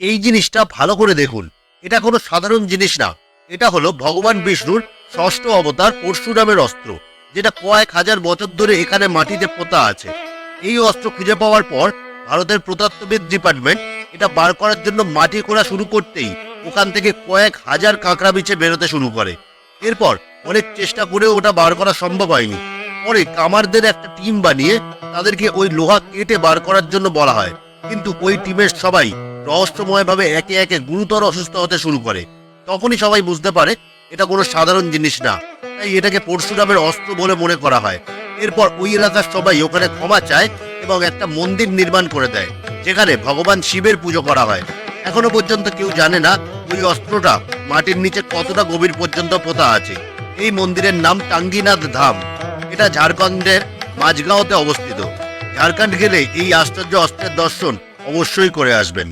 এই জিনিসটা ভালো করে দেখুন। এটা কোনো সাধারণ জিনিস না। এটা হলো ভগবান বিষ্ণুর ষষ্ঠ অবতার পরশুরামের অস্ত্র, যেটা কয়েক হাজার বছর ধরে এখানে মাটিতে পোতা আছে। এই অস্ত্র খুঁজে পাওয়ার পর ভারতের প্রতাত্ত্ববিদ ডিপার্টমেন্ট এটা বার করার জন্য মাটি খোঁড়া শুরু করতেই ওখান থেকে কয়েক হাজার কাঁকড়া বিছে বেরোতে শুরু করে। এরপর অনেক চেষ্টা করেও ওটা বার করা সম্ভব হয়নি। পরে কামারদের একটা টিম বানিয়ে তাদেরকে ওই লোহা কেটে বার করার জন্য বলা হয়। কিন্তু ওই টিমের সবাই রহস্যময়ভাবে একে একে গুরুতর অসুস্থ হতে শুরু করে। তখনই সবাই বুঝতে পারে, এটা কোনো সাধারণ জিনিস না। তাই এটাকে পরশুরামের অস্ত্র বলে মনে করা হয়। এরপর ওই এলাকার সবাই ওখানে ক্ষমা চায় এবং একটা মন্দির নির্মাণ করে দেয়, যেখানে ভগবান শিবের পুজো করা হয়। এখনও পর্যন্ত কেউ জানে না ওই অস্ত্রটা মাটির নিচে কতটা গভীর পর্যন্ত পোতা আছে। এই মন্দিরের নাম টাঙ্গিনাথ ধাম। এটা ঝাড়খণ্ডের মাঝগাঁওতে অবস্থিত। ঝাড়খণ্ড গেলে এই আশ্চর্য অস্ত্রের দর্শন অবশ্যই করে আসবেন।